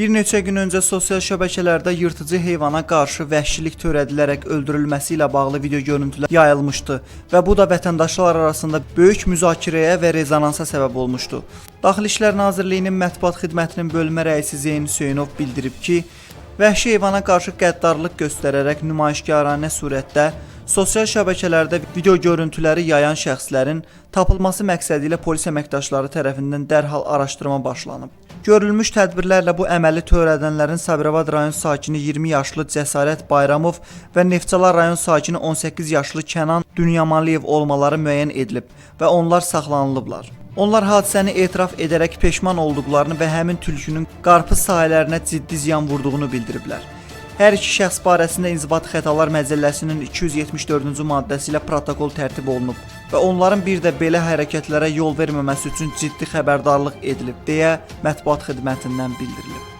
Bir neçə gün öncə sosial şəbəkələrdə yırtıcı heyvana qarşı vəhşilik törədilərək öldürülməsi ilə bağlı video görüntülər yayılmışdı və bu da vətəndaşlar arasında böyük müzakirəyə və rezonansa səbəb olmuşdu. Daxili İşlər Nazirliyinin mətbuat xidmətinin bölmə rəisi Zeyn Hüseynov bildirib ki, vəhşi heyvana qarşı qəddarlıq göstərərək nümayişkaranə surətdə sosial şəbəkələrdə video görüntüləri yayan şəxslərin tapılması məqsədi polis əməkdaşları tərəfindən dərhal araşdırma başlanıb. Görülmüş tədbirlərlə bu əməli törədənlərin Sabirabad rayon sakini 20 yaşlı Cəsarət Bayramov və Neftçala rayon sakini 18 yaşlı Kənan Dünyamaliyev olmaları müəyyən edilib və onlar saxlanılıblar. Onlar hadisəni etiraf edərək peşman olduqlarını və həmin tülkünün qarpız sahələrinə ciddi ziyan vurduğunu bildiriblər. Hər iki şəxs barəsində İnzibati Xətalar Məcəlləsinin 274-cü maddəsi ilə protokol tərtib olunub və onların bir də belə hərəkətlərə yol verməməsi üçün ciddi xəbərdarlıq edilib deyə mətbuat xidmətindən bildirilib.